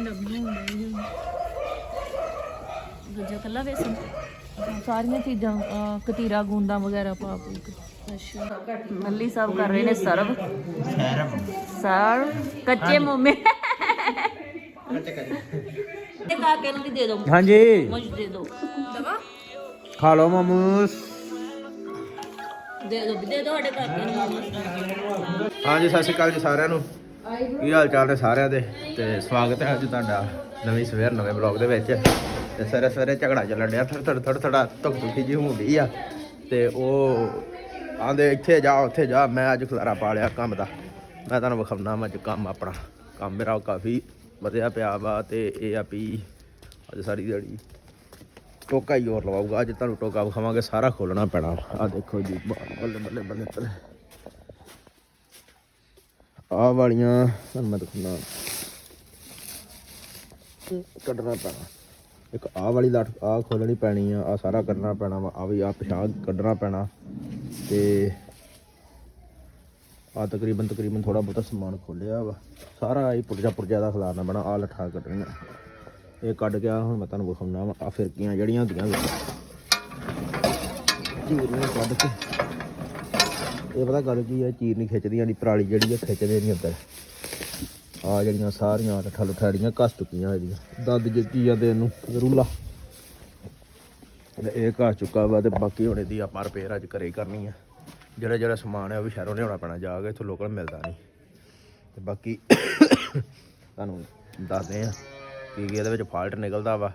ਭਾਂਡਾ ਬਣਾਉਂਦੇ ਦੂਜਾ ਕੱਲਾ ਵੇਸਣ ਸਾਰੀਆਂ ਚੀਜ਼ਾਂ ਅਹ, ਕਤੀਰਾ ਗੁੰਦਾ ਵਗੈਰਾ ਪਾ ਪੂ ਕੇ। ਅੱਛਾ। ਮੱਲੀ ਸਾਹਿਬ ਕਰ ਰਹੇ ਨੇ ਸਰਵ। ਸਰਵ। ਕੱਚੇ ਮੋਮੇ ਤੇ ਕਾਕੇ ਨੂੰ ਵੀ ਦੇ ਦਿਓ ਹਾਂਜੀ। ਮੁਝ ਦੇ ਦਿਓ ਖਾ ਲਓ ਮਮੂਸ। ਦੇ ਦਿਓ ਦੇ ਦਿਓ ਸਾਡੇ ਕਾਕੇ ਨੂੰ ਮੋਮੋਸ। ਹਾਂਜੀ ਸਤਿ ਸ਼੍ਰੀ ਅਕਾਲ ਜੀ ਸਾਰਿਆਂ ਨੂੰ। ਕੀ ਹਾਲ ਚਾਲ ਨੇ ਸਾਰਿਆਂ ਦੇ? ਤੇ ਸਵਾਗਤ ਹੈ ਅੱਜ ਤੁਹਾਡਾ ਨਵੀਂ ਸਵੇਰ, ਨਵੇਂ ਬਲੌਗ ਦੇ ਵਿੱਚ। ਤੇ ਸਵੇਰੇ ਸਵੇਰੇ ਝਗੜਾ ਚੱਲਣ ਡਿਆ, ਥੋੜਾ ਥੋੜਾ ਥੋੜਾ ਥੋੜਾ ਧੁੱਕ ਧੁੱਕੀ ਜੀ ਹੁੰਦੀ ਆ। ਤੇ ਉਹ ਆਂਦੇ, ਇੱਥੇ ਜਾ, ਉੱਥੇ ਜਾ, ਮੈਂ ਅੱਜ ਖਲਾਰਾ ਪਾ ਲਿਆ ਕੰਮ ਦਾ। ਮੈਂ ਤੁਹਾਨੂੰ ਵਿਖਾਉਣਾ ਮੈਂ ਅੱਜ ਕੰਮ ਆਪਣਾ। ਕੰਮ ਮੇਰਾ ਕਾਫੀ ਵਧਿਆ ਪਿਆ ਵਾ ਤੇ ਇਹ ਆ ਵੀ ਅੱਜ ਸਾਰੀ ਦਿਹਾੜੀ ਟੋਕਾ ਹੀ ਹੋਰ ਲਵਾਊਗਾ। ਅੱਜ ਤੁਹਾਨੂੰ ਟੋਕਾ ਵਿਖਾਵਾਂਗੇ, ਸਾਰਾ ਖੋਲਣਾ ਪੈਣਾ ਆ ਦੇਖੋ ਜੀ ਬੱਲੇ ਬੱਲੇ ਬੱਲੇ ਬੱਲੇ। ਆਹ ਵਾਲੀਆਂ ਤੁਹਾਨੂੰ ਮੈਂ ਦਿਖਾਉਣਾ। ਕੱਢਣਾ ਪੈਣਾ। ਇੱਕ ਆਹ ਵਾਲੀ ਲੱਠ ਆਹ ਖੋਲਣੀ ਪੈਣੀ ਆ ਆ ਸਾਰਾ ਕਰਨਾ ਪੈਣਾ ਵਾ ਆ ਵੀ ਆ ਪਿਸ਼ਾਬ ਕੱਢਣਾ ਪੈਣਾ। ਤੇ ਆ ਤਕਰੀਬਨ ਤਕਰੀਬਨ ਥੋੜਾ ਬਹੁਤਾ ਸਮਾਨ ਖੋਲਿਆ ਵਾ। ਸਾਰਾ ਇਹ ਪੁਰਜਾ ਪੁਰਜਾ ਦਾ ਖਿਲਾਰਨਾ ਪੈਣਾ ਆ ਲੱਠਾ ਕੱਢਣੀਆਂ। ਇਹ ਕੱਢ ਗਿਆ ਹੁਣ ਮੈਂ ਤੁਹਾਨੂੰ ਵਿਖਾਉਣਾ ਵਾ ਆ ਫਿਰਕੀਆਂ ਜਿਹੜੀਆਂ ਹੁੰਦੀਆਂ ਵਿੱਚ ਚੀਰਨੀਆਂ ਕੱਢ ਕੇ। ਇਹ ਪਤਾ ਗੱਲ ਕੀ ਹੈ ਚੀਰ ਨਹੀਂ ਖਿੱਚਦੀਆਂ ਨਹੀਂ ਪਰਾਲੀ ਜਿਹੜੀ ਹੈ ਖਿੱਚਦੇ ਨਹੀਂ ਅੰਦਰ। ਆ ਜਿਹੜੀਆਂ ਸਾਰੀਆਂ ਲੱਠਾ ਲੁਠਾੜੀਆਂ ਕੱਸ ਚੁੱਕੀਆਂ ਇਹਦੀਆਂ। ਦੰਦ ਜਿੱਤੀ ਜਾਂਦੇ ਇਹਨੂੰ ਰੂਲਾ ਇਹ ਘਸ ਚੁੱਕਾ ਵਾ ਤੇ ਬਾਕੀ ਹੁਣ ਇਹਦੀ ਆਪਾਂ ਰਿਪੇਅਰ ਅੱਜ ਘਰੇ ਹੀ ਕਰਨੀ ਆ। ਜਿਹੜਾ ਜਿਹੜਾ ਸਮਾਨ ਹੈ ਉਹ ਵੀ ਸ਼ਹਿਰੋਂ ਲਿਆਉਣਾ ਪੈਣਾ, ਜਾ ਕੇ ਇੱਥੋਂ ਲੋਕਲ ਮਿਲਦਾ ਨਹੀਂ ਤੇ ਬਾਕੀ ਤੁਹਾਨੂੰ ਦੱਸਦੇ ਆ ਕੀ ਕੀ ਇਹਦੇ ਵਿੱਚ ਫਾਲਟ ਨਿਕਲਦਾ ਵਾ,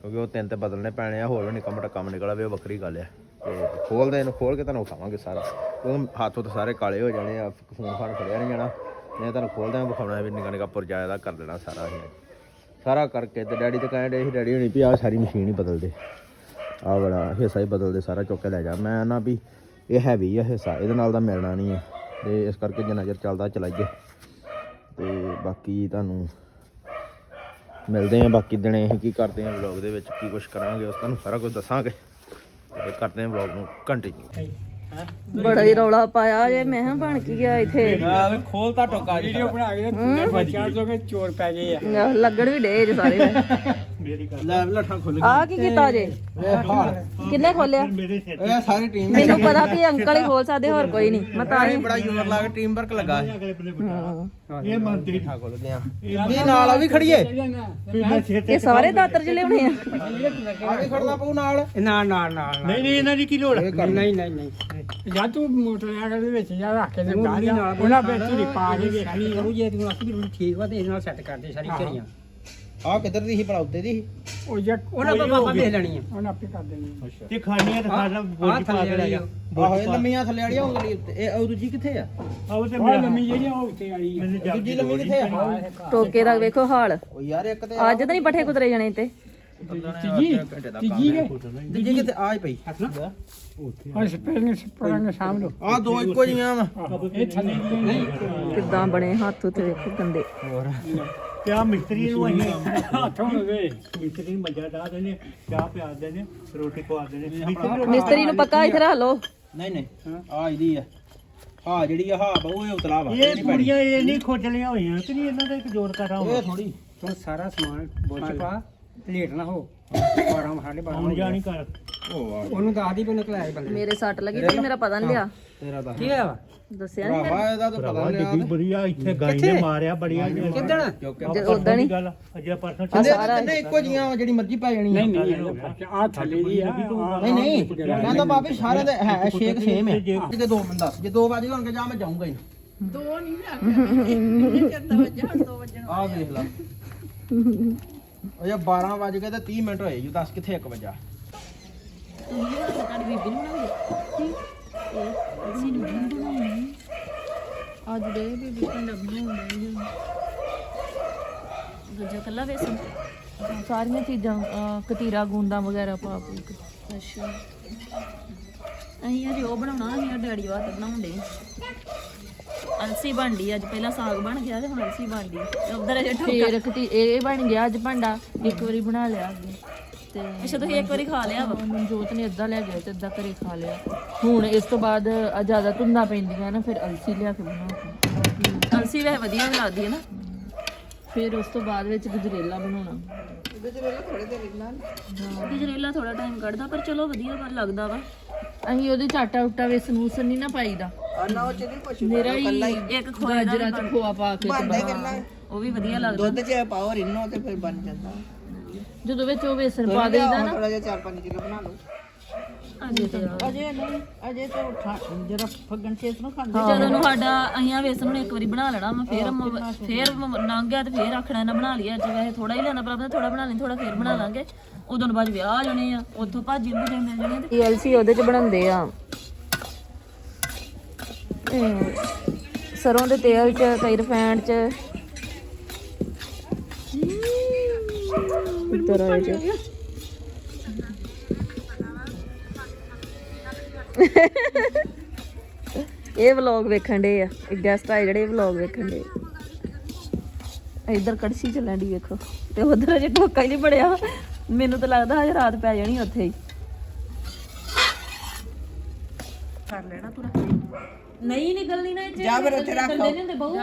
ਕਿਉਂਕਿ ਉਹ ਤਿੰਨ ਤੇ ਬਦਲਨੇ ਪੈਣੇ ਆ, ਹੋਰ ਵੀ ਨਿੱਕਾ ਮੋਟਾ ਕੰਮ ਨਿਕਲ ਆਵੇ ਉਹ ਵੱਖਰੀ ਗੱਲ ਆ। ਤੇ ਖੋਲਦੇ ਇਹਨੂੰ ਖੋਲ ਕੇ ਤੁਹਾਨੂੰ ਵਿਖਾਵਾਂਗੇ ਸਾਰਾ। ਉਹ ਹੱਥ ਉੱਤੇ ਸਾਰੇ ਕਾਲੇ ਹੋ ਜਾਣੇ ਆ, ਫੋਨ ਫਾਨ ਫੜਿਆ ਨਹੀਂ ਜਾਣਾ। ਨਹੀਂ ਤੁਹਾਨੂੰ ਖੋਲਦੇ ਹਾਂ ਵਿਖਾਉਣਾ ਵੀ ਨਿੱਕਾ ਨਿੱਕਾ ਪੁਰਜਾ ਇਹਦਾ ਕਰ ਦੇਣਾ ਸਾਰਾ ਇਹ। ਸਾਰਾ ਕਰਕੇ ਤੇ ਡੈਡੀ ਤੇ ਕਹਿੰਦੇ ਸੀ, ਡੈਡੀ ਹੋਣੀ ਵੀ ਆਹ ਸਾਰੀ ਮਸ਼ੀਨ ਹੀ ਬਦਲ ਦੇ ਆਹ ਬੜਾ ਹਿੱਸਾ ਹੀ ਬਦਲ ਦੇ ਸਾਰਾ ਚੁੱਕ ਕੇ ਲੈ ਜਾ। ਮੈਂ ਨਾ ਵੀ ਇਹ ਹੈਵੀ ਆ ਹਿੱਸਾ, ਇਹਦੇ ਨਾਲ ਦਾ ਮਿਲਣਾ ਨਹੀਂ ਹੈ ਤੇ ਇਸ ਕਰਕੇ ਜਿੰਨਾ ਚਿਰ ਚੱਲਦਾ, ਚਲਾਈਏ। ਤੇ ਬਾਕੀ ਤੁਹਾਨੂੰ ਮਿਲਦੇ ਆ ਬਾਕੀ ਦਿਨੇ ਅਸੀਂ ਕੀ ਕਰਦੇ ਆ ਵਲੌਗ ਦੇ ਵਿੱਚ, ਕੀ ਕੁਝ ਕਰਾਂਗੇ, ਉਸ ਤੁਹਾਨੂੰ ਸਾਰਾ ਕੁਝ ਦੱਸਾਂਗੇ। ਤੇ ਕਰਦੇ ਆ ਵਲੌਗ ਨੂੰ ਕੰਟੀਨਿਊ ਬੜਾ ਹੀ ਰੌਲਾ ਪਾਇਆ ਜੇ ਮੈਂ ਕਿਹਾ ਬਣ ਕੀ ਗਿਆ ਇੱਥੇ? ਖੋਲਤਾ ਟੋਕਾ ਵੀਡੀਓ ਬਣਾ ਕੇ ਬੱਚਿਆਂ ਤੋਂ ਕਿ ਚੋਰ ਪੈ ਗਏ ਆ। ਆਹ, ਲੱਗਣ ਵੀ ਡੇ ਜੇ ਸਾਰੇ। ਲੈ ਲੱਠਾਂ ਖੁੱਲ ਆ ਕੀ ਕੀਤਾ ਜੇ? ਕਿੰਨੇ ਖੋਲਿਆ ਇਹ ਸਾਰੀ ਟੀਮ ਮੈਨੂੰ ਪਤਾ ਵੀ ਅੰਕਲ ਹੀ ਖੋਲ ਸਕਦੇ ਹੋਰ ਕੋਈ ਨਹੀਂ। ਮੈਂ ਤਾਂ ਹੀ ਬੜਾ ਜ਼ੋਰ ਲਾ ਕੇ ਟੀਮ ਵਰਕ ਲੱਗਾ ਹਾਂ। ਇਹ ਮੰਤਰੀ ਠਾ ਖੋਲਦੇ ਆ ਇਹ ਨਾਲ ਆ ਵੀ ਖੜੀਏ। ਇਹ ਸਾਰੇ ਦਾਤਰ ਚ ਲਿਆਉਣੇ ਆ। ਆ ਵੀ ਖੜਨਾ ਪਊ ਨਾਲ। ਨਾ ਨਾ ਨਾ ਨਹੀਂ ਨਹੀਂ ਇਹਨਾਂ ਦੀ ਕੀ ਲੋੜ? ਨਹੀਂ ਨਹੀਂ ਨਹੀਂ। ਜਾਂ ਤੂੰ ਮੋਟਰਸਾਈਕਲ ਦੇ ਵਿੱਚ ਜਾਂ ਰੱਖ ਕੇ ਤੇ ਗਾੜੀ ਨਾਲ ਉਹਨਾਂ ਵਿੱਚ ਹੀ। ਪਾ ਕੇ ਵੇਖਣੀ ਕਰੂ ਜੇ ਤੂੰ ਵੀ ਠੀਕ ਵਾ ਤੇ ਇਹਦੇ ਨਾਲ ਸੈੱਟ ਕਰਦੇ ਸਾਰੀ ਘਰੀਆਂ ਆ ਕਿੱਧਰ ਦੀ ਸੀ ਭਲਾ ਉੱਤੇ ਦੀ ਸੀ? ਉਹ ਜੇ ਉਹਨਾਂ ਬਾਬਾ ਬਾਬਾ ਵੇਖ ਲੈਣੀ ਆ। ਉਹਨਾਂ ਆਪੇ ਕਰ ਦੇਣੀ ਤੇ ਖਾਣੀਆਂ ਤਾਂ ਸਾਡਾ ਆ ਥੱਲੇ ਵਾਲੀ ਆ। ਆਹੋ ਇਹ ਲੰਮੀਆਂ ਥੱਲੇ ਵਾਲੀਆਂ ਉਂਗਲੀ ਉੱਤੇ। ਇਹ ਉਹ ਦੂਜੀ ਕਿੱਥੇ ਆ? ਆਓ ਤੇ ਉਹ ਲੰਮੀ ਜਿਹੜੀ ਆ ਉਹ ਉੱਤੇ ਵਾਲੀ ਆ। ਦੂਜੀ ਲੰਮੀ ਕਿੱਥੇ ਆ? ਟੋਕੇ ਦਾ ਵੇਖੋ ਹਾਲ। ਉਹ ਯਾਰ ਇੱਕ ਤੇ ਅੱਜ ਤਾਂ ਨਹੀਂ ਪੱਠੇ ਕੁਤਰੇ ਜਾਣੇ ਤੇ ਤੀਜੀ ਤੀਜੀ ਨੇ ਦੂਜੀ ਕਿੱਥੇ? ਆ ਹੀ ਪਈ। ਉਹ ਸਪਰਿੰਗ ਸਪਰਿੰਗ ਸਾਹਮ ਲੋ ਆ ਦੋ ਇੱਕੋ ਜੀਆਂ ਵਾ। ਇਹ ਥੱਲੇ ਦੀ ਨਹੀਂ ਕਿੱਦਾਂ ਬਣੇ ਹੱਥ ਉੱਤੇ ਵੇਖੋ ਗੰਦੇ। ਕਿਆ ਮਿਸਤਰੀ ਨੂੰ ਅਸੀਂ? ਹੱਥ ਵੇ ਮਿਸਤਰੀ ਮੱਝਾ ਡਾ ਦੇਣੇ ਚਾਹ ਪਿਆ ਦੇਣੇ ਰੋਟੀ ਖਵਾ ਦੇਣੇ ਮਿਸਤਰੀ ਨੂੰ ਮਿਸਤਰੀ ਨੂੰ ਪੱਕਾ ਇੱਥੇ ਰੱਖ ਲਓ। ਨਹੀਂ ਨਹੀਂ। ਆ ਇਹਦੀ ਆ। ਹਾਂ ਜਿਹੜੀ ਆ ਹਾਂ ਬਹੁ ਇਹ ਉਤਲਾ ਵਾ ਇਹ ਕੁੜੀਆਂ ਇਹ ਨਹੀਂ ਖੋਜਲੀਆਂ ਹੋਈਆਂ ਕਿ ਨਹੀਂ ਇਹਨਾਂ ਦਾ ਇੱਕ ਜੋਰ ਕਰਾ ਹੋਣਾ? ਇਹ ਥੋੜੀ ਤੂੰ ਸਾਰਾ ਸਮਾਨ ਬੋਝ ਪਾ ਲੇਟ ਨਾ ਹੋ। 12 ਸਾਡੇ 12 ਹੁਣ ਜਾਣੀ ਕਰ ਉਹਨੂੰ ਦੱਸ ਦੀ ਵੀ ਨਿਕਲਿਆ ਇਹ ਬੰਦੇ ਮੇਰੇ ਸੱਟ ਲੱਗੀ ਤੇ ਮੇਰਾ ਪਤਾ ਨਹੀਂ ਲਿਆ। ਤੇਰਾ ਦਾ ਕੀ ਹੋਇਆ ਵਾ? ਦੱਸਿਆ ਨਹੀਂ ਭਰਾਵਾ ਇਹਦਾ ਤਾਂ ਪਤਾ ਨਹੀਂ ਡਿੱਗੀ ਬੜੀਆ ਇੱਥੇ ਗਾਈ ਨੇ ਮਾਰਿਆ ਬੜੀਆ ਕਿੱਦਣ ਜੇ ਉਦਾਂ ਨਹੀਂ ਗੱਲ ਅਜੇ ਪਰਸੋਂ ਆ ਸਾਰਾ ਤਿੰਨੇ ਇੱਕੋ ਜੀਆਂ ਵਾ, ਜਿਹੜੀ ਮਰਜ਼ੀ ਪੈ ਜਾਣੀ ਆ। ਨਹੀਂ ਨਹੀਂ ਆ ਥੱਲੇ ਦੀ ਆ ਨਹੀਂ ਬਾਬੇ ਹੈ ਸ਼ੇਕ ਸੇਮ ਹੈ ਜੇ ਦੋ ਬੰਦਾ ਜੇ ਦੋ ਵਜੇ ਹੋਣਗੇ ਜਾਂ ਮੈਂ ਜਾਊਂਗਾ ਹੀ। ਦੋ ਨਹੀਂ ਆ। ਦੇਖ ਲਾ। ਉਹ ਜੇ 12 ਵਜ ਗਏ ਤੇ 30 ਮਿੰਟ ਹੋਏ ਜੀ ਦੱਸ ਕਿੱਥੇ 1 ਵਜਾ। ਅੱਜ ਦੇ ਬੀਬੀ ਭਾਂਡਾ ਬਣਾਉਂਦੇ ਦੂਜਾ ਕੱਲਾ ਵੇਸਣ ਸਾਰੀਆਂ ਚੀਜ਼ਾਂ ਕਤੀਰਾ ਗੁੰਦਾ ਵਗੈਰਾ ਪਾ ਪੂ ਕੇ। ਅੱਛਾ। ਅਸੀਂ ਅੱਜ ਉਹ ਬਣਾਉਣਾ ਅਸੀਂ ਡੈਡੀ ਵਾਸਤੇ ਬਣਾਉਂਦੇ ਅਲਸੀ ਬਣਦੀ ਅੱਜ ਪਹਿਲਾਂ ਸਾਗ ਬਣ ਗਿਆ ਤੇ ਹੁਣ ਅਲਸੀ ਬਣਦੀ ਉਧਰ ਅਜੇ ਫੇਰ ਕਤੀ ਇਹ ਬਣ ਗਿਆ ਅੱਜ ਭਾਂਡਾ ਇੱਕ ਵਾਰੀ ਬਣਾ ਲਿਆ ਅੱਗੇ। ਤੇ ਅੱਛਾ ਤੁਸੀਂ ਇੱਕ ਵਾਰੀ ਖਾ ਲਿਆ ਵਾ? ਮਨਜੋਤ ਨੇ ਅੱਧਾ ਲੈ ਗਿਆ ਤੇ ਅੱਧਾ ਘਰੇ ਖਾ ਲਿਆ। ਹੁਣ ਇਸ ਤੋਂ ਬਾਅਦ ਆ ਜ਼ਿਆਦਾ ਧੁੰਦਾਂ ਪੈਂਦੀਆਂ ਨਾ ਫਿਰ ਅਲਸੀ ਲਿਆ ਕੇ ਬਣਾ ਅਲਸੀ ਵੈਸੇ ਵਧੀਆ ਵੀ ਲੱਗਦੀ ਹੈ ਨਾ। ਫਿਰ ਉਸ ਤੋਂ ਬਾਅਦ ਵਿੱਚ ਗਜਰੇਲਾ ਬਣਾਉਣਾ। ਗਜਰੇਲਾ ਥੋੜੇ ਦੇਰ ਇੰਨਾ ਗਜਰੇਲਾ ਥੋੜਾ ਟਾਈਮ ਕੱਢਦਾ ਪਰ ਚਲੋ ਵਧੀਆ ਪਰ ਲੱਗਦਾ ਵਾ। ਅਸੀਂ ਉਹਦੇ ਚ ਆਟਾ ਉਟਾ ਵੂਸਨ ਨਹੀਂ ਨਾ ਪਾਈਦਾ। ਆ ਨਾ ਉਹ ਚ ਨਹੀਂ ਕੁਛ ਮੇਰਾ ਹੀ ਇੱਕ ਖੋਆ ਗਾਜਰਾਂ ਚ ਖੋਆ ਪਾ ਕੇ ਉਹ ਵੀ ਵਧੀਆ ਲੱਗਦਾ। ਦੁੱਧ ਚ ਪਾਓ ਰਿੰਨੋ ਤੇ ਫਿਰ ਬਣ ਜਾਂਦਾ। ਜਦੋਂ ਵਿੱਚ ਉਹ ਵੇਸਨ ਪਾ ਦੇਈਦਾ ਨਾ। ਥੋੜਾ ਜਿਹਾ 4-5 ਕਿਲੋ ਬਣਾ ਲਓ। ਅਜੇ ਤੇ ਅਜੇ ਨਹੀਂ ਅਜੇ ਤਾਂ ਉਠਾ ਜਰਾ ਫੱਗਣ ਛੇਤ ਨੂੰ ਖਾਂਦੇ ਜਦੋਂ ਨੂੰ ਸਾਡਾ ਅਸੀਂ ਆ ਵੇਸਨ ਨੂੰ ਇੱਕ ਵਾਰੀ ਬਣਾ ਲੈਣਾ ਮੈਂ ਫੇਰ ਮ- ਫੇਰ ਮ- ਲੰਘ ਗਿਆ ਤੇ ਫੇਰ ਆਖਣਾ ਇਹਨਾਂ ਬਣਾ ਲਿਆ ਅੱਜ ਵੈਸੇ ਥੋੜਾ ਹੀ ਲੈਣਾ ਪਰ ਥੋੜਾ ਬਣਾ ਲਈ ਥੋੜਾ ਫੇਰ ਬਣਾ ਲਾਂਗੇ। ਉਦੋਂ ਨੂੰ ਬਾਅਦ ਵਿਆਹ ਆ ਜਾਣੇ ਆ ਉੱਥੋਂ ਭਾਜੀ ਭੁਜੇ ਮਿਲ ਜਾਣੇ ਤੇ ਏਐਲਸੀ ਉਹਦੇ ਚ ਬਣਾਉਂਦੇ ਆ। ਸਰੋਂ ਦੇ ਤੇਲ ਚ ਕਈ ਰਿਫਾਈਨਡ ਚ ਆ ਜਾ ਇਹ ਵਲੌਗ ਵੇਖਣ ਦੇ ਆ। ਇੱਕ ਗੈਸਟ ਆਏ ਜਿਹੜੇ ਵਲੌਗ ਵੇਖਣ ਦੇ ਇੱਧਰ ਕੜਛੀ ਚੱਲਣ ਦੀ ਵੇਖੋ। ਤੇ ਉਧਰ ਅਜੇ ਟੋਕਾ ਹੀ ਨਹੀਂ ਬੜਿਆ ਮੈਨੂੰ ਤਾਂ ਲੱਗਦਾ ਹਜੇ ਰਾਤ ਪੈ ਜਾਣੀ ਉੱਥੇ ਹੀ। ਕਰ ਲੈਣਾ ਤੂੰ ਨਹੀਂ ਨਿਕਲਣੀ ਨਾ ਇੱਥੇ। ਜਾ ਫਿਰ ਉੱਥੇ ਰੱਖ। ਨਹੀਂ ਹੁੰਦੇ ਬਹੁ।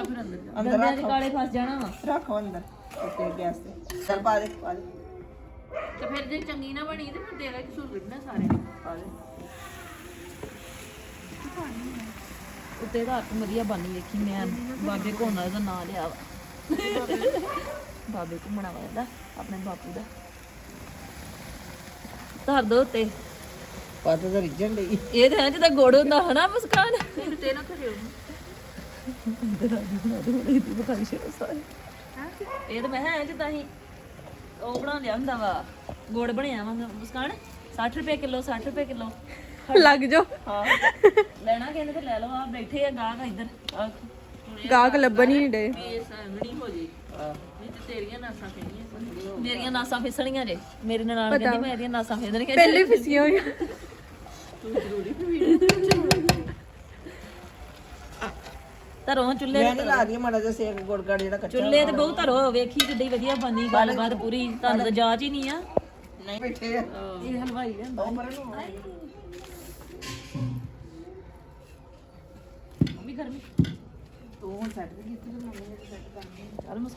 ਅੰਦਰ। ਦੇ ਕਾਲੇ ਫਸ ਜਾਣਾ ਵਾ। ਰੱਖੋ ਅੰਦਰ। ਉੱਤੇ ਗੈਸ ਤੇ ਚੱਲ ਪਾ ਦੇ ਪਾ ਦੇ। ਤੇ ਫਿਰ ਜੇ ਚੰਗੀ ਨਾ ਬਣੀ ਤੇ ਫਿਰ ਤੇਰਾ ਕਸੂਰ ਵਿੱਢਣਾ ਸਾਰੇ ਦੇ ਉੱਤੇ ਦਾ ਵਧੀਆ ਬਾਨੀ ਵੇਖੀ ਮੈਂ। ਬਾਬੇ ਕੋਨਾ ਦਾ ਨਾਂ ਲਿਆ ਵਾ। ਬਾਬੇ ਘੁੰਮਣਾ ਵਾ ਇਹਦਾ ਆਪਣੇ ਬਾਪੂ ਦਾ। ਧਰ ਦੋ ਉੱਤੇ। ਪਤ ਤਾਂ ਰਿਜਣ ਲਈ ਇਹ ਤਾਂ ਜਿੱਦਾਂ ਗੁੜ ਹੁੰਦਾ ਹਨਾ ਮੁਸਕਾਨ? ਤੇ ਨਾ ਕਰਿਓ ਇਹ ਤਾਂ ਮੈਂ ਹੈ ਜਿੱਦਾਂ ਹੀ ਉਹ ਬਣਾ ਲਿਆ ਹੁੰਦਾ ਵਾ ਗੁੜ ਬਣਿਆ ਵਾ ਮੁਸਕਾਨ? 60 ਰੁਪਏ ਕਿਲੋ 60 ਰੁਪਏ ਕਿਲੋ। ਲੱਗ ਜਾ ਹਾਂ। ਲੈਣਾ ਕਹਿੰਦੇ ਤੇ ਲੈ ਲਓ ਆ ਬੈਠੇ ਆ ਗਾਹਕ ਇੱਧਰ। ਆਹ, ਗਾਹਕ ਲੱਭਣ ਹੀ ਨਹੀਂ ਡੇ ਇਹ ਸੰਗਣੀ ਹੋ ਜੀ। ਨਹੀਂ ਤੇ ਤੇਰੀਆਂ ਨਾਸਾਂ ਮੇਰੀਆਂ ਨਾਸਾਂ ਫਿਸਣੀਆਂ ਜੇ। ਮੇਰੇ ਨਾਲ ਕਹਿੰਦੀ ਮੈਂ ਇਹਦੀਆਂ ਨਾਸਾਂ ਫਿਸਣੀਆਂ ਪਹਿਲੇ ਫਸੀਆਂ ਹੋਈਆਂ। ਧਰੋਂ ਚੁੱਲ੍ਹੇ ਮੈਂ ਨਹੀਂ ਲਾ ਰਹੀ ਮਾੜਾ ਜਿਹਾ ਸੇਕ ਗੁੜ ਗੜ ਜਿਹੜਾ ਕੱਚਾ ਚੁੱਲ੍ਹੇ ਤੇ ਬਹੁਤ ਧਰੋ ਵੇਖੀ ਕਿੱਡੀ ਵਧੀਆ ਬਣੀ ਗੱਲਬਾਤ ਪੂਰੀ ਤੁਹਾਨੂੰ ਤਾਂ ਜਾਚ ਹੀ ਨਹੀਂ ਆ। ਨਹੀਂ। ਬੈਠੇ ਆ। ਇਹ ਹਲਵਾਈ ਲਿਆਂਦਾ ਉਹ ਪਰੇ ਨੂੰ ਮੰਮੀ ਗਰਮੀ। ਤੂੰ ਹੁਣ ਸੈੱਟ ਕੀਤੀ ਤੇ ਮੰਮੀ ਨੇ ਸੈੱਟ ਕਰਨੀ ਚੱਲ ਮੁਸ-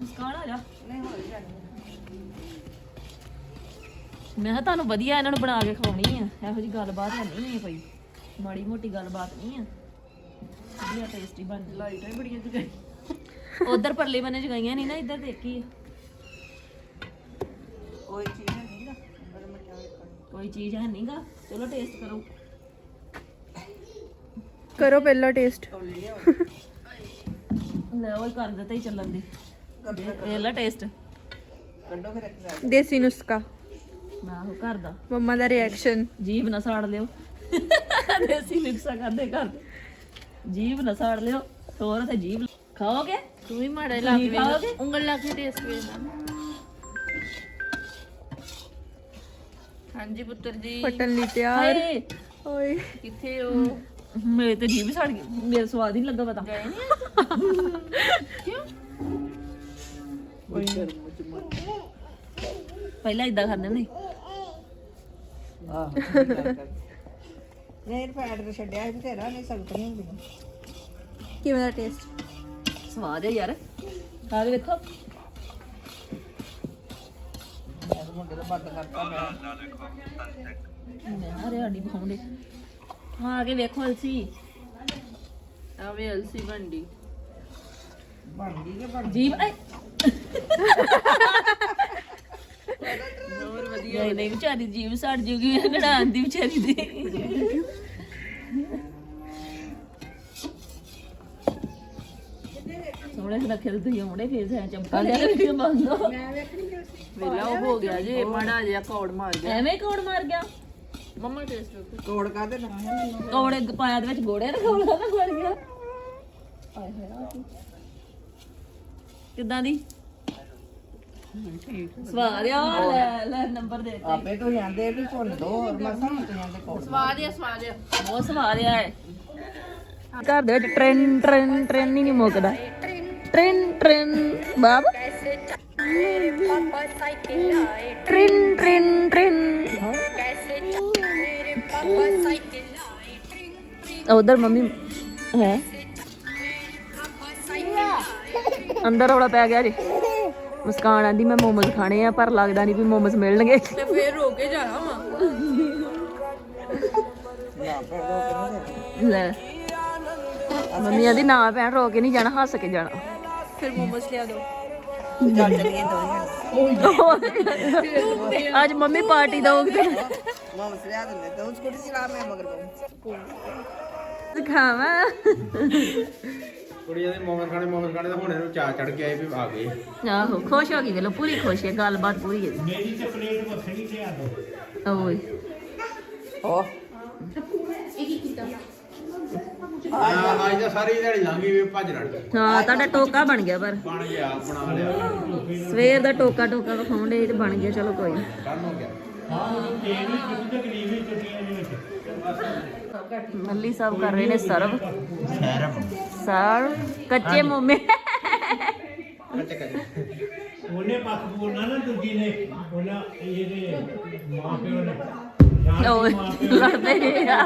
ਮੁਸਕਾਨ ਆ ਜਾ। ਨਹੀਂ ਹੋ ਜਾਣੀ ਮੈਂ ਕਿਹਾ ਤੁਹਾਨੂੰ ਵਧੀਆ ਇਹਨਾਂ ਨੂੰ ਬਣਾ ਕੇ ਖਵਾਉਣੀ ਆ। ਇਹੋ ਜੀ ਗੱਲਬਾਤ ਹੈ ਨਹੀਂ ਕੋਈ। ਮਾੜੀ ਮੋਟੀ ਗੱਲਬਾਤ ਨਹੀਂ ਆ। ਵਧੀਆ ਟੇਸਟੀ ਬਣ ਲਾਈਟਾਂ ਹੀ ਬੜੀਆਂ ਜਗਾਈ ਉਧਰ ਪਰਲੇ ਬੰਨੇ ਜਗਾਈਆਂ ਨਹੀਂ ਨਾ ਇੱਧਰ ਦੇਖੀ। ਆ। ਕੋਈ ਚੀਜ਼ ਨਹੀਂ ਨਾ ਅੰਦਰ ਮਟਿਆ ਵੇਖਣ ਕੋਈ ਚੀਜ਼ ਹੈ ਨਹੀਂਗਾ ਚਲੋ ਟੇਸਟ ਕਰੋ। ਕਰੋ ਪਹਿਲਾਂ ਟੇਸਟ ਲੈ ਉਹ ਕਰ ਦਿੱਤਾ ਹੀ ਚੱਲਣ ਦੇ। ਇਹ ਲੈ ਟੇਸਟ ਕੱਢੋ ਫਿਰ ਇੱਕ ਦੇਸੀ ਨੁਸਖਾ। ਮੈਂ ਉਹ ਘਰ ਦਾ। ਮੰਮਾ ਦਾ ਰਿਐਕਸ਼ਨ ਜੀਭ ਨਾ ਸਾੜ ਲਿਓ। ਦੇਸੀ ਨੁਕਸਾ ਕਰਦੇ ਘਰ। ਦੇ। ਜੀਭ ਨਾ ਸਾੜ ਲਿਓ ਹੋਰ ਤੇ ਜੀਭ ਖਾਓਗੇ? ਤੂੰ ਵੀ ਮਾੜਾ ਲਾ ਕੇ ਵੇਖ। ਉਂਗਲ ਲਾ ਕੇ ਟੇਸਟ ਵੇਖ ਹਾਂਜੀ ਪੁੱਤਰ ਜੀ। ਫਟਣ ਲਈ ਤਿਆਰ। ਹਾਏ। ਓਏ। ਕਿੱਥੇ ਉਹ ਮੇਰੇ ਤੇ ਜੀਭ ਸੜ ਗਈ। ਮੇਰੇ ਸਵਾਦ ਹੀ ਨੀ ਲੱਗਾ ਪਤਾ। ਕਿਉਂ? ਪਹਿਲਾਂ ਇਦਾਂ ਖਾਂਦੇ ਹੁੰਦੇ ਆਹ ਨਹੀਂ ਫੈਟ ਤੇ ਛੱਡਿਆ ਸੀ ਤੇਰਾ ਨਹੀਂ ਸਖਤ ਨਹੀਂ ਹੁੰਦੀ। ਕਿਵੇਂ ਦਾ ਟੇਸਟ ਸਵਾਦ ਹੈ ਯਾਰ। ਆ ਵੇਖੋ ਤਾਂ ਮੁੰਡੇ ਦਾ ਬੰਦ ਕਰਤਾ ਮੈਂ ਹਰੇ ਹੱਡੀ ਬਖਾਉਂਦੇ ਹਾਂ ਆ ਕੇ ਵੇਖੋ ਅਲਸੀ। ਆਵੇ ਅਲਸੀ ਬੰਡੀ ਬਣ ਗਈ ਕਿ ਬਣ ਜੀਬ ਐ ਨਹੀਂ ਨਹੀਂ ਵਿਚਾਰੀ ਜੀਬ ਸੜ ਜੂਗੀ ਨੜਾਨ ਦੀ ਵਿਚਾਰੀ ਦੀ। ਸੋਹਣੇ ਰੱਖੇ ਤੁਸੀਂ ਆਉਣੇ ਫੇਰ ਸੈਂ ਚੰਪਾ ਲਿਆ ਕੇ ਮੰਗੋ ਵੇਲਾ ਉਹ ਹੋ ਗਿਆ ਜੇ ਮਾੜਾ ਜਿਹਾ ਕੌੜ ਮਾਰ ਐਵੇਂ ਕੌੜ ਮਾਰ ਗਿਆ? ਮੰਮਾ ਟੇਸਟ ਤੋੜ ਕਾਦੇ ਨਾ ਕੌੜੇ ਪਾਇਆ ਦੇ ਵਿੱਚ ਗੋੜੇ ਨਾ ਕੌੜਾ ਨਾ ਗੜ ਗਿਆ? ਆਏ ਹਾਏ। ਕਿੱਦਾਂ ਦੀ? ਸਵਾਦ ਆ ਲੈ ਲੈ ਨੰਬਰ ਦੇ ਦਿੱਤੇ। ਆਪੇ ਤੋਂ ਜਾਂਦੇ ਵੀ ਸੁਣ ਦੋ ਹੋਰ ਮਸਾਂ ਤੋਂ ਜਾਂਦੇ ਕੋਲ ਸਵਾਦ ਆ ਸਵਾਦ ਆ। ਬਹੁਤ ਸਵਾਦ ਆ ਘਰ ਦੇ ਵਿੱਚ ਟ੍ਰੈਨ ਟ੍ਰੈਨ ਟ੍ਰੈਨ ਹੀ ਨਹੀਂ ਮੁੱਕਦਾ। ਟ੍ਰੈਨ ਟ੍ਰੈਨ ਬਾਬ। Train train train. ਉਧਰ ਮੰਮੀ ਹੈ। ਅੰਦਰ ਰੌਲਾ ਪੈ ਗਿਆ ਜੀ। ਮੁਸਕਾਨ ਆਂਦੀ ਮੈਂ ਮੋਮੋਜ਼ ਖਾਣੇ ਆ ਪਰ ਲੱਗਦਾ ਨਹੀਂ ਵੀ ਮੋਮੋਜ਼ ਮਿਲਣਗੇ ਤੇ ਫੇਰ ਰੋ ਕੇ ਜਾਣਾ ਵਾ ਲੈ ਮੰਮੀ ਆਂਦੀ ਨਾ ਭੈਣ ਰੋ ਕੇ ਨਹੀਂ ਜਾਣਾ ਹੱਸ ਕੇ ਜਾਣਾ ਫਿਰ ਮੋਮੋਸ ਲਿਆ ਦੋ ਅੱਜ ਮੰਮੀ ਪਾਰਟੀ ਦਊਗੀ मोमोज लिया देने तो उसको भी सिला मैं मगर ਦਿਖਾਵਾਂ ਕੁੜੀਆਂ ਦੇ ਮੋਮਨ ਖਾਣੇ ਮੋਮਨ ਖਾਣੇ ਤਾਂ ਹੁਣ ਇਹਨੂੰ ਚਾਹ ਚੜ ਕੇ ਆਏ ਵੀ ਆ ਗਏ। ਆਹੋ ਖੁਸ਼ ਹੋ ਗਈ ਵੇਲੋ ਪੂਰੀ ਖੁਸ਼ ਹੈ ਗੱਲਬਾਤ ਪੂਰੀ ਹੈ। ਮੇਰੀ ਤੇ ਪਲੇਟ ਵੱਖਰੀ ਲਿਆ ਦੋ ਓਏ। ਆ ਅੱਜ ਤਾਂ ਸਾਰੀ ਦਿਹਾੜੀ ਲੰਘੀ ਵੀ ਭੱਜ ਰੜ ਗਈ। ਹਾਂ ਤੁਹਾਡਾ ਟੋਕਾ ਬਣ ਗਿਆ ਪਰ। ਬਣ ਗਿਆ ਬਣਾ ਲਿਆ। ਸਵੇਰ ਦਾ ਟੋਕਾ ਟੋਕਾ ਵਿਖਾਉਣ ਦੇ ਤੇ ਬਣ ਗਿਆ ਚਲੋ ਕੋਈ ਹੋ ਗਿਆ। ਮੱਲੀ ਸਾਹਿਬ ਕਰ ਰਹੇ ਨੇ ਸਰਵ। ਸ਼ਹਿਰ ਸਰਵ। ਕੱਚੇ ਮੋਮੇ। ਉਹਨੇ ਪੱਖ ਬੋਲਣਾ ਨਾ ਦੂਜੀ ਨੇ। ਉਹਨਾਂ ਇਹਦੇ ਮਾਂ ਪਿਓ ਨੇ। ਲੜਦੇ ਆ।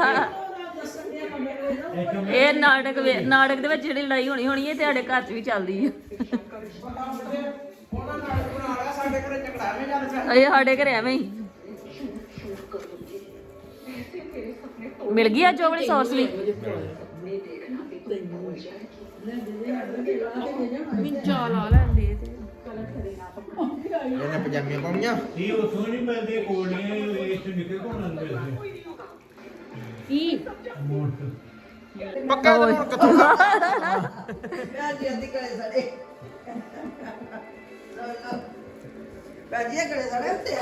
ਇਹ ਨਾਟਕ ਨਾਟਕ ਦੇ ਵਿੱਚ ਜਿਹੜੀ ਲੜਾਈ ਹੋਣੀ ਹੋਣੀ ਹੈ ਤੇ ਸਾਡੇ ਘਰ 'ਚ ਵੀ ਚੱਲਦੀ ਹੈ ਇਹ ਸਾਡੇ ਘਰੇ ਐਵੇਂ ਹੀ। ਮਿਲ ਗਈ ਅੱਜ ਉਹ ਵਾਲੀ ਸੌਸ ਵੀ ਮੈਂ ਚਾਹ ਲਾ ਲੈਂਦੇ ਤੇ ਇਹਨੇ ਪਜਾਮੀਆਂ ਪਾਉਣੀਆਂ ਇਹ ਉਥੋਂ ਨਹੀਂ ਮਿਲਦੇ ਕੋਲੀਆਂ ਵੇਸਟ ਨਿਕਲ ਕੋਣ ਅੰਦਰ ਕੀ ਪੱਕਾ ਤਾਂ ਹੁਣ ਕਿੱਥੋਂ ਦਾ ਭਾਜੀ ਅੱਧੀ ਕਲੇ ਸਾਡੇ ਭਾਜੀ ਇਹ ਕਲੇ ਸਾਡੇ ਉੱਤੇ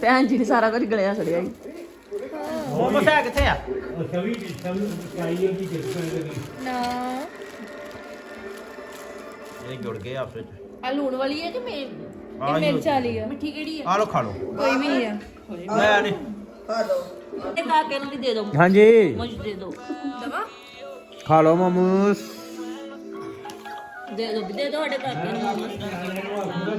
ਭੈਣ ਜੀ ਨੇ ਸਾਰਾ ਕੁਝ ਗਲਿਆ ਸੜਿਆ ਜੀ ਮੋਮੋਸ ਹੈ ਕਿੱਥੇ ਆ ਉਹ ਸਭੀ ਸਭ ਚਾਹੀਏ ਕਿ ਕਿਸ ਤਰ੍ਹਾਂ ਦੀ ਨਾ ਇਹ ਜੁੜ ਗਏ ਆਪਸ ਵਿੱਚ ਆ ਲੂਣ ਵਾਲੀ ਹੈ ਕਿ ਮੇ ਆਹ ਇਹ ਮਿਰਚ ਵਾਲੀ ਆ ਮਿੱਠੀ ਕਿਹੜੀ ਆ ਆ ਲੋ ਖਾ ਲੋ ਕੋਈ ਵੀ ਨਹੀਂ ਆ ਲੈ ਨਹੀਂ हेलो ਤੇ ਕਾਕੇ ਨੂੰ ਵੀ ਦੇ ਦੋ ਹਾਂਜੀ ਮੁਝ ਦੇ ਦੋ ਦਵਾ ਖਾ ਲੋ ਮਮੂਸ ਦੇ ਦੋ ਦੇ ਦੋ ਸਾਡੇ ਕਾਕੇ ਨੂੰ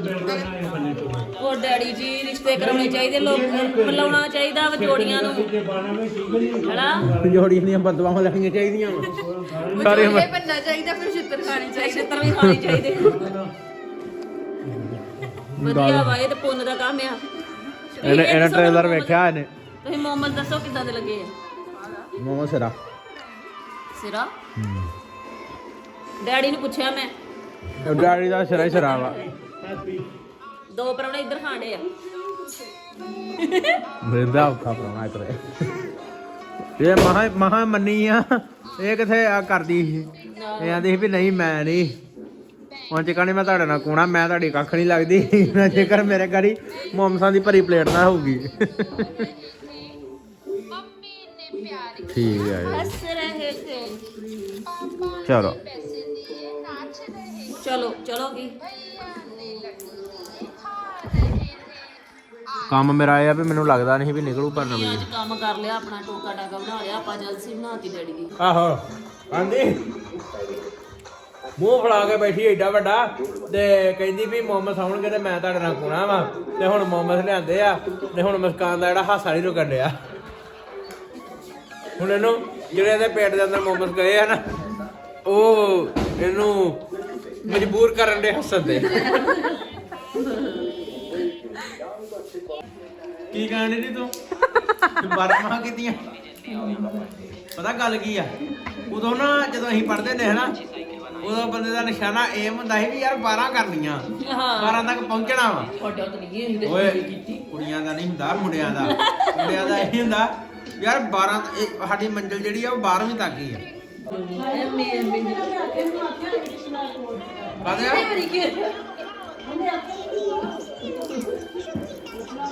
ਬਿਲਕੁਲ ਨਾ ਬੰਨੇ ਤੋਂ ਉਹ ਡੈਡੀ ਜੀ ਰਿਸ਼ਤੇ ਕਰਾਉਣੇ ਚਾਹੀਦੇ ਲੋਕ ਮਿਲਾਉਣਾ ਚਾਹੀਦਾ ਵਾ ਜੋੜੀਆਂ ਨੂੰ। ਜੇ ਬਾਣਾ ਵਿੱਚ ਠੀਕ ਨਹੀਂ ਹਨਾ? ਜੋੜੀਆਂ ਦੀਆਂ ਬਦਵਾਵਾਂ ਲੈਣੀਆਂ ਚਾਹੀਦੀਆਂ ਸਾਰੇ ਬੰਨਾ ਚਾਹੀਦਾ ਫਿਰ ਛਿੱਤਰ ਖਾਣੀ ਚਾਹੀਦੀ ਛੇਤਰ ਵੀ ਖਾਣੇ ਚਾਹੀਦੇ। ਵਧੀਆ ਵਾ ਇਹ ਤੇ ਪੁੰਨ ਦਾ ਕੰਮ ਆ। ਇਹਨੇ ਇਹਨੇ ਟ੍ਰੇਲਰ ਵੇਖਿਆ ਇਹਨੇ। ਤੁਸੀਂ ਮੋਮਲ ਦੱਸੋ ਕਿੱਦਾਂ ਦੇ ਲੱਗੇ ਆ? ਮੋਮੋ ਸਿਰਾ। ਸਿਰਾ? ਡੈਡੀ ਨੂੰ ਪੁੱਛਿਆ ਮੈਂ। ਡੈਡੀ ਦਾ ਸਿਰਾ ਹੀ ਸਿਰਾ ਵਾ। ਦੋ ਪਰੌਣੇ ਇੱਧਰ ਖਾਂਡੇ ਆ। ਮਿਲਦਾ ਔਖਾ ਪਰਾਉਣਾ ਇਤਰੇ ਇਹ ਮਹਾ ਮਹਾ ਮੰਨੀ ਆ। ਇਹ ਕਿਥੇ ਆ ਕਰਦੀ ਸੀ? ਇਹ ਆਂਦੀ ਸੀ ਵੀ ਨਹੀਂ ਮੈਂ ਨਹੀਂ। ਹੁਣ ਚਿਕਣੀ ਮੈਂ ਤੁਹਾਡੇ ਨਾਲ ਕੋਣਾ ਮੈਂ ਤੁਹਾਡੀ ਕੱਖ ਨਹੀਂ ਲੱਗਦੀ। ਮੈਂ ਜੇਕਰ ਮੇਰੇ ਘਰੀ ਮੋਮਸਾਂ ਦੀ ਭਰੀ ਪਲੇਟ ਨਾ ਹੋਊਗੀ। ਠੀਕ ਹੈ ਜੀ। ਹੱਸ ਰਹੇ ਥੇ ਚਲੋ। ਚਲੋ ਚਲੋ ਕੀ ਕੰਮ ਮੇਰਾ ਇਹ ਆ ਵੀ ਮੈਨੂੰ ਲੱਗਦਾ ਨਹੀਂ ਵੀ ਨਿਕਲੂ ਪਰ ਨਵੀਂ। ਅੱਜ ਕੰਮ ਕਰ ਲਿਆ ਆਪਣਾ ਟੋਕਾ ਟਾਕਾ ਬਣਾ ਲਿਆ ਆਪਾਂ ਜਲਸੀ ਬਣਾਤੀ ਡੈਡੀ ਦੀ। ਆਹੋ ਆਂਦੀ ਮੂੰਹ ਫੜਾ ਕੇ ਬੈਠੀ ਏਡਾ ਵੱਡਾ ਤੇ ਕਹਿੰਦੀ ਵੀ ਮੁਹੰਮਦ ਆਉਣਗੇ ਤੇ ਮੈਂ ਤੁਹਾਡੇ ਨਾਲ ਕੋਣਾ ਵਾ। ਤੇ ਹੁਣ ਮੁਹੰਮਦ ਲਿਆਂਦੇ ਆ ਤੇ ਹੁਣ ਮੁਸਕਾਨ ਦਾ ਜਿਹੜਾ ਹਾਸਾ ਨਹੀਂ ਰੁਕਣ ਡਿਆ। ਹੁਣ ਇਹਨੂੰ ਜਿਹੜੇ ਇਹਦੇ ਪੇਟ ਦੇ ਅੰਦਰ ਮੁਹੰਮਦ ਗਏ ਆ ਨਾ ਉਹ ਇਹਨੂੰ ਮਜਬੂਰ ਕਰਨ ਦੇ ਹੱਸਣ ਦੇ। ਕੀ ਕਹਿਣ ਦੀ ਤੂੰ? ਤੂੰ ਬਾਰਾਂ ਕੀਤੀਆਂ। ਪਤਾ ਗੱਲ ਕੀ ਆ? ਉਦੋਂ ਨਾ ਜਦੋਂ ਅਸੀਂ ਪੜ੍ਹਦੇ ਨੇ ਹਨਾ ਉਦੋਂ ਬੰਦੇ ਦਾ ਨਿਸ਼ਾਨਾ ਏਮ ਹੁੰਦਾ ਸੀ ਵੀ ਯਾਰ 12 ਕਰਨੀਆਂ। ਹਾਂ। 12 ਤੱਕ ਪਹੁੰਚਣਾ ਵਾ। ਓਏ ਕੁੜੀਆਂ ਦਾ ਨਹੀਂ ਹੁੰਦਾ ਮੁੰਡਿਆਂ ਦਾ। ਮੁੰਡਿਆਂ ਦਾ ਇਹ ਹੁੰਦਾ ਯਾਰ 12 ਤ- ਇਹ ਸਾਡੀ ਮੰਜ਼ਿਲ ਜਿਹੜੀ ਆ ਉਹ 12ਵੀਂ ਤੱਕ ਹੀ ਆ।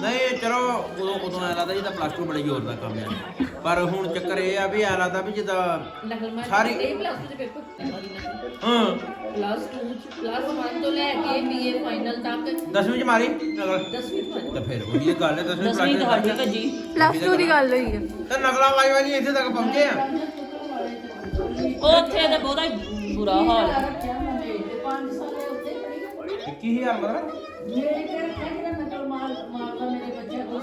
ਨਹੀਂ ਚਲੋ ਉਦੋਂ ਉਦੋਂ ਐ ਲੱਗਦਾ ਜਿੱਦਾਂ ਪਲੱਸ 2 ਬੜੇ ਜ਼ੋਰ ਦਾ ਕੰਮ ਆ ਪਰ ਹੁਣ ਚੱਕਰ ਇਹ ਆ ਵੀ ਐ ਲੱਗਦਾ ਵੀ ਜਿੱਦਾਂ ਸਾਰੀ ਇਹ ਪਲੱਸ 2 ਦੇ ਪੇਪਰ ਹਾਂ। ਪਲੱਸ 2 ਪਲੱਸ 1 ਤੋਂ ਲੈ ਕੇ ਬੀਏ ਫਾਈਨਲ ਤੱਕ। 10ਵੀਂ ਚ ਮਾਰੀ? ਨਗਲ 10ਵੀਂ ਫਾਈਨਲ ਤੇ ਫਿਰ ਉਹੀ ਗੱਲ ਹੈ 10ਵੀਂ ਦਸਵੀਂ ਤੁਹਾਡੀ ਪਲੱਸ ਭੱਜੀ। ਪਲੱਸ 2 ਦੀ ਗੱਲ ਹੋਈ ਹੈ। ਤੇ ਨਗਲਾ ਵਾਈ ਵਾਈ ਇੱਥੇ ਤੱਕ ਪਹੁੰਚੇ ਆ। ਉੱਥੇ ਤਾਂ ਬਹੁਤਾ ਹੀ ਬੁਰਾ ਹਾਲ ਹੈ। 21000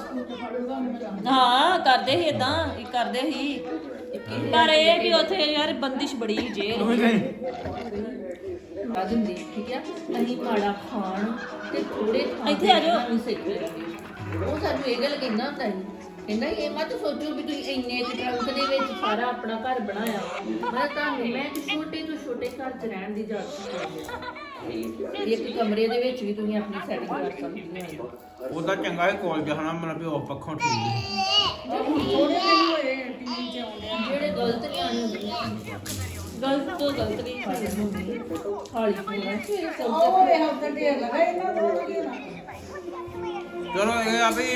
ਮਤਲਬ ਹਾਂ ਕਰਦੇ ਸੀ ਇਦਾਂ ਕਰਦੇ ਸੀ। ਪਰ ਇਹ ਵੀ ਉੱਥੇ ਯਾਰ ਬੰਦਿਸ਼ ਬੜੀ ਜੇਲ੍ਹ ਆ ਦਿੰਦੀ ਠੀਕ ਆ ਅਸੀਂ ਮਾੜਾ ਖਾਣ ਤੇ ਥੋੜੇ ਖਾਣ ਇੱਥੇ ਆ ਜਾਓ। ਉਹ ਸਾਨੂੰ ਇਹ ਗੱਲ ਕਹਿੰਦਾ ਹੁੰਦਾ ਸੀ ਕਹਿੰਦਾ ਇਹ ਮਤ ਸੋਚੋ ਵੀ ਤੁਸੀਂ ਇੰਨੇ ਕੁ ਟਰੰਕ ਦੇ ਵਿੱਚ ਸਾਰਾ ਆਪਣਾ ਘਰ ਬਣਾਇਆ। ਮੈਂ ਤੁਹਾਨੂੰ ਮੈਂ ਇੱਕ ਛੋਟੇ ਤੋਂ ਛੋਟੇ ਘਰ 'ਚ ਰਹਿਣ ਦੀ ਇਜਾਜ਼ਤ ਦਿੰਦੀ ਇੱਕ ਕਮਰੇ ਦੇ ਵਿੱਚ ਵੀ ਤੁਸੀਂ ਆਪਣੀ ਸੈਟਿੰਗ ਕਰ ਸਕਦੇ ਹੋ। ਉਹਦਾ ਚੰਗਾ ਹੈ ਕਾਲਜ ਮਤਲਬ ਵੀ ਉਹ ਪੱਖੋਂ ਠੀਕ ਹੈ। ਜਿਹੜੇ ਗਲਤ ਨਿਆਣੇ ਹੁੰਦੇ ਨੇ ਗਲਤ ਤੋਂ ਗਲਤ ਨਹੀਂ ਖਾਣੇ ਹੁੰਦੇ ਖਾਲੀ ਪੂਰਾ ਫਿਰ ਸਭ ਚਲੋ ਇਹ ਆ ਵੀ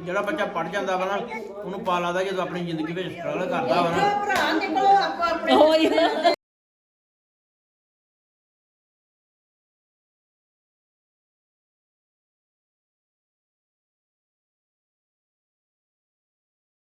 ਜਿਹੜਾ ਬੱਚਾ ਪੜ ਜਾਂਦਾ ਵਾ ਨਾ ਉਹਨੂੰ ਪਾ ਲੱਗਦਾ ਜਦੋਂ ਆਪਣੀ ਜ਼ਿੰਦਗੀ ਵਿੱਚ ਸਟਰਗਲ ਕਰਦਾ ਵਾ ਨਾ। ਭਰਾ ਨਿਕਲੋ ਆਪੋ ਆਪਣੇ